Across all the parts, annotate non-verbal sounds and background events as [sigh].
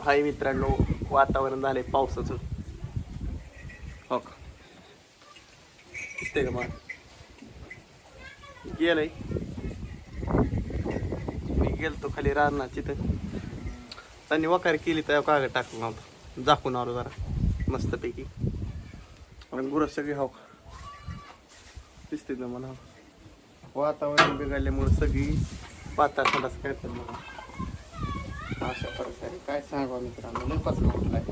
हाय मित्रांनो वातावरण झालंय पावसाचं. हो का दिसतंय का मग? गेलंय. मी गेलतो खाली रानात तिथं. त्यांनी वकार केली तर कागद टाकून आलो झाकून आलो जरा मस्तपैकी. आणि गुरं सगळी हो का? दिसते ना मला वातावरण बिघडल्यामुळे सगळी पाताळ काय तर मला अशा प्रकारे. काय सांगा मित्रांनो? लय पसंत म्हटलाय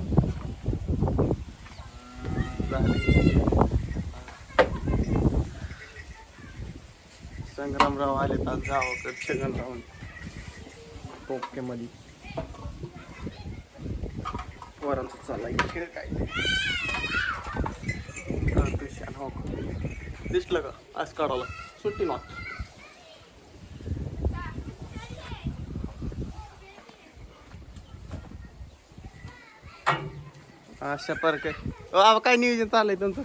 संग्रामराव आले तर गावाकडे छगनरावमध्ये पोरांचा चालला खेळ काय? हो. का? दिसलं का? आज काढायला सुट्टी नॉट अशा प्रकारे अहो, काय नियोजन चाललंय तुमचं?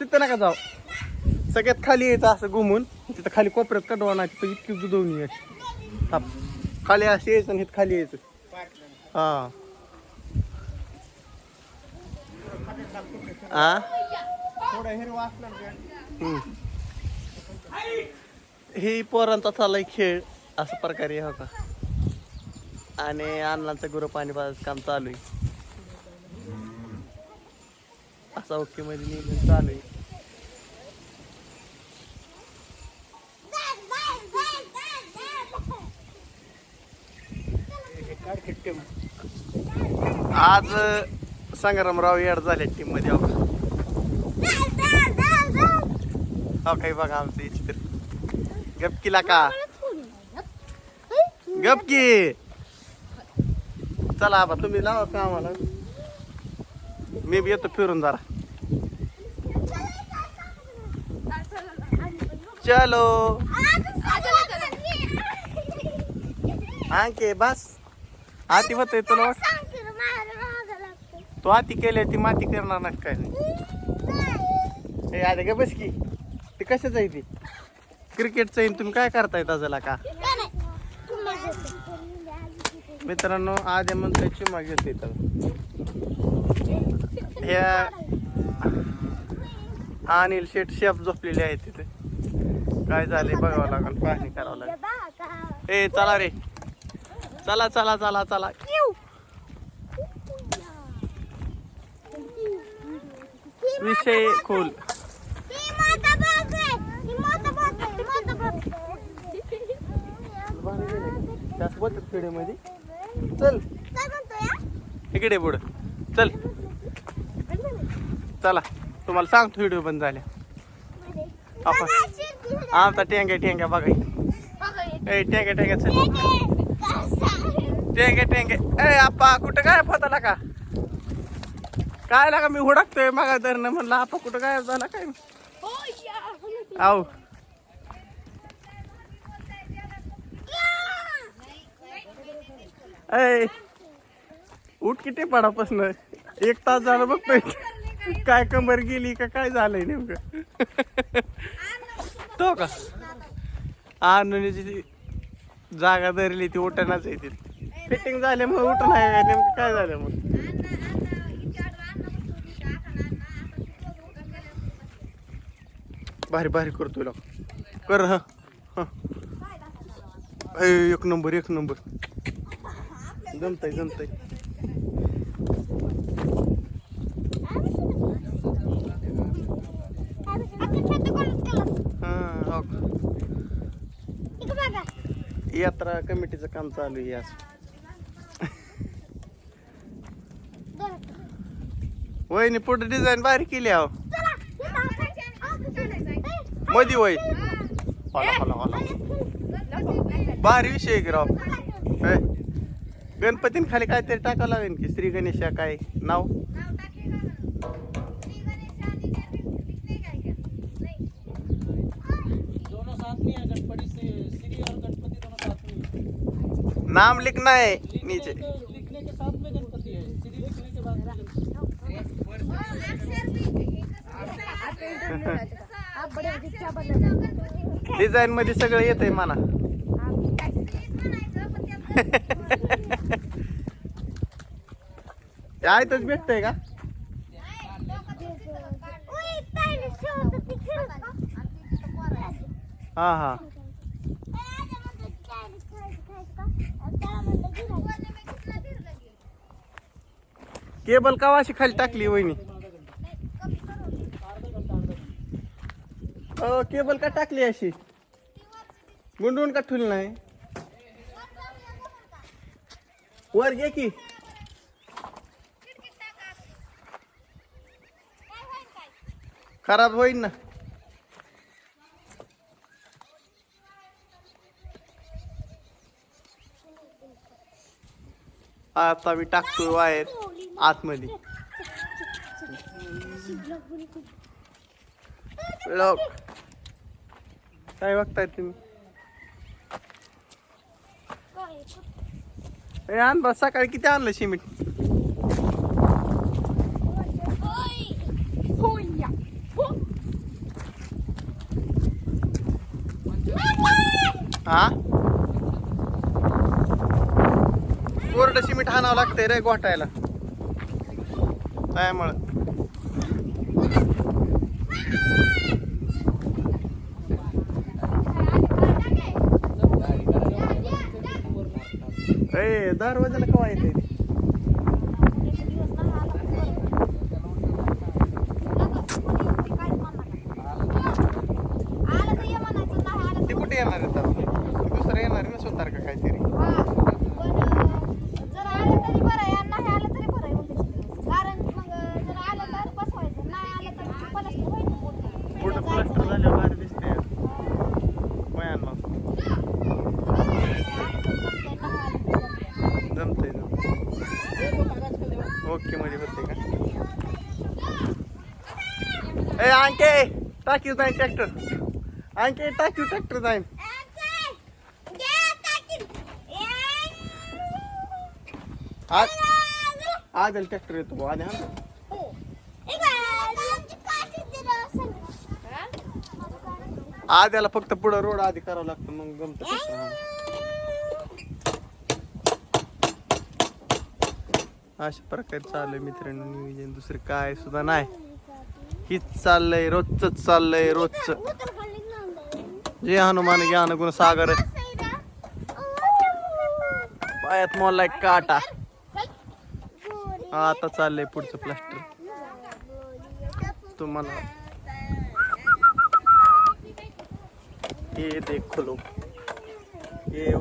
तिथं नका जाऊ. सगळ्यात खाली यायचं असं घुमून. तिथं खाली कोपऱ्यात कडवा नाही तिथं इतकी दुधवणी अशी. खाली असं यायचं आणि खाली यायचं. हा. आ? हे पोरांचा चाललाय खेळ. असं प्रकारे हो का? आणि अण्णांचं गुरु पाणी पाजायचं काम चालू आहे. असा ओके मध्ये नियोजन चालू आहे. आज संग्रामराव याड झाले टीममध्ये हो हो काही बघा आमचं चित्र गपकीला का गपकी चला आबा तुम्ही लावा का आम्हाला? मी बी येतो फिरून जरा. चलो. आणखे बस. आती होत तुला तू आती केली ती माती करणार नाही काय नाही. ए आले ग बस की. ते कशाच आहे ती? क्रिकेटचं येईन तुम्ही काय करताय ताजला का? मित्रांनो म्हणतोय चिमा घेते तर. ह्या अनिल शेठ शेफ झोपलेले आहेत तिथे. काय झाले बघावं लागेल पाहणी करावं लागेल. ए चला रे. चला चला चला चला. विषय खोल. त्याच बोलतात खेड्यामध्ये चल. इकडे पुढं. चल. चला. तुम्हाला सांगतो व्हिडिओ बंद झाल्या. आपण आमचा टेंग्या टेंग्या बघा ए टेंग्या टेंग्या चल. टेंगे टेंगे ए आप्पा कुठं गायब होता ना का? काय लागा मी हुडकतोय मागा धरणं म्हणलं आप्पा कुठं गायब झाला काय? आऊ. ए उठ किती पडापासन? एक तास झालं बघतोय. काय कंबर गेली का काय झालंय नेमकं? तो का? आणण्याची जागा धरली ती उठणाच आहे ती. फिटिंग झाल्यामुळे उठण आहे का? नेमकं काय झालं मग? भारी भारी करतोय लोक कर हा एक नंबर एक नंबर. जमतय जमतय. हा. यात्रा कमिटीचं काम चालू आहे आज. वहिनी पुढे डिझाईन भारी केली अहो. मधी वय होला होला होला. भारी विषय आहे की राव. गणपतीन खाली काहीतरी टाकावं लागेल की श्री गणेशा काय? नाव? दोनों साथ में गणपति से श्री और गणपति दोनों साथ में। नाम लिखना है नीचे. लिखने के साथ में गणपति है श्री लिखने के बाद में गणपति डिझाईन मध्ये सगळं येत आहे मला ते आयतच भेटतंय का हा हा। केबल का अशी खाली टाकली वहिनी। केबल का टाकली अशी। गुंडून का ठुल नाही वर घे की? खराब होईल ना. आता मी टाकतो वायर आतमध्ये. लोक काय बघताय तुम्ही? आण बस सकाळी किती आणलं शिमिट? हा? कोरड सिमेंट हाणावं लागतंय रे गोठायला त्यामुळं ए दरवाजाला कवा येते ते कुठे येणार आहे आता? दुसरं का काहीतरी? कुठं प्लास्टर झाल्यावर बाहेर दिसते वयान मग. जमतंय जमतंय. ओके मध्ये होते का? ए अंके! टाकीव जाईन ट्रॅक्टर. अंके टाकीव ट्रॅक्टर जाईन आज आज ट्रॅक्टर येतो बुवा, आधी हा आद्याला फक्त पुढं रोड आधी करावं लागतं मग जमतं अशा प्रकारे चालू आहे मित्रांनो नियोजन. दुसरं काय सुद्धा नाही. हीच चाललंय रोजच चाललंय रोजच. जे हनुमान ज्ञान गुण सागर पायात मोला एक काटा. आता चाललंय पुढचं प्लास्टर तुम्हाला. हे देख खोलो हे हो.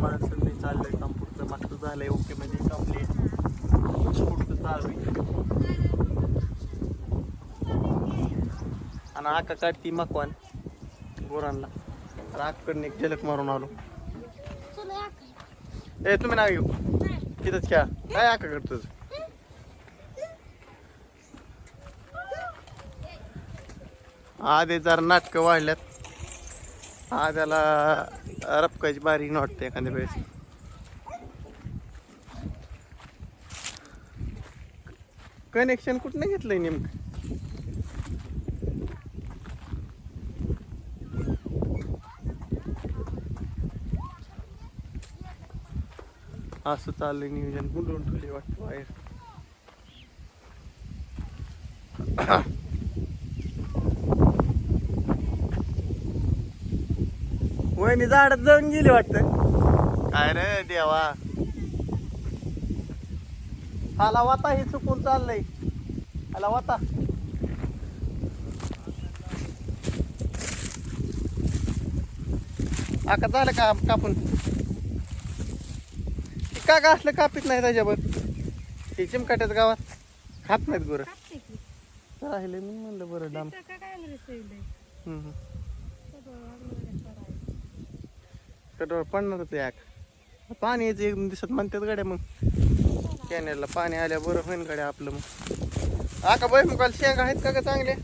माणसांनी चाललंय काम पुढचं. मागचं झालंय ओके म्हणजे कंप्लीट पुढचं चालू आहे. आणि आका काढती मकवान. गोरांना. राग आकडने एक झलक मारून आलो. ए तुम्ही नाव येऊ तिथंच खेळा. काय आका करतोस? आधी जरा नाटकं वाढल्यात आद्याला रपकाची बारी वाटते एखाद्या वेळेस. कनेक्शन कुठनं घेतलंय नेमकं? असं चाललंय नियोजन. गुंडून ठेवले वाटतं बाहेर. [coughs] वहिनी झाडात जाऊन गेली वाटतं. काय रे देवा. हाला वाता हे चुकून चाललंय. हाला वाता. आका झालं का कापून? का का असलं कापित नाही त्याच्यावर. हे चिमकाट्याच गावात खात नाहीत गुरं. राहिले मी म्हणलं बरं डाम. कटोर पडणारच याक पाणी यायचं एक दिवसात म्हणतात गाड्या मग. कॅनेलला पाणी आल्या बरं होईन गाड्या आपलं मग. आका बाई मग शेंगा आहेत का ग चांगले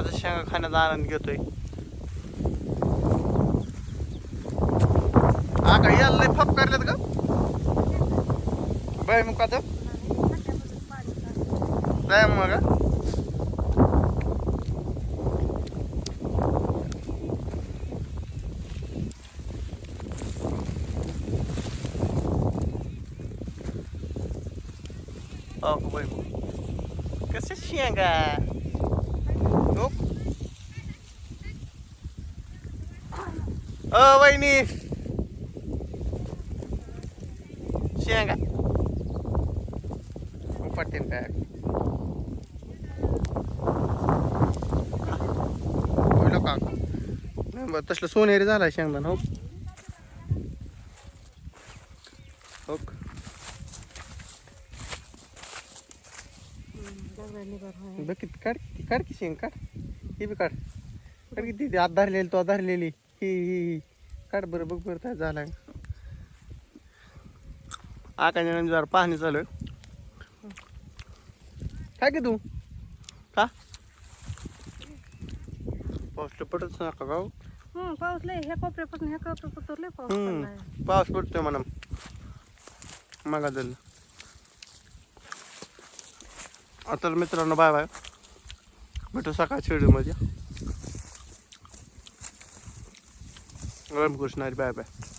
शेवगाचा शेंगा खाण्याचा आनंद घेतोय आका यायला नाही फप करलेत का बाय मग का मग Oh, wait. Kasi siya nga. अ वहिनी. शेंगा. पटेन काय. होईल का नाही बरं तसलं सोनेरी झाला शेंगदाण हो. हो. बघ किती काढ ती काढ की शेंग काढ. ही बी काढ. काढ किती ती आत धरलेली तो धरलेली. ही ही ही. काढ बरं बघ बरं काय झालं आकाने जरा पाहणी चालू आहे. काय की तू? का? पाऊस पडत नका का? हं, पाऊस लय ह्या कोपऱ्यापासून ह्या कोपऱ्यापासून लय पाऊस. पडलाय. पाऊस पडतोय म्हणा. मागा झालं आता मित्रांनो बाय बाय भेटू सकाळच्या व्हिडिओमध्ये रामकृष्ण हरी बाय बाय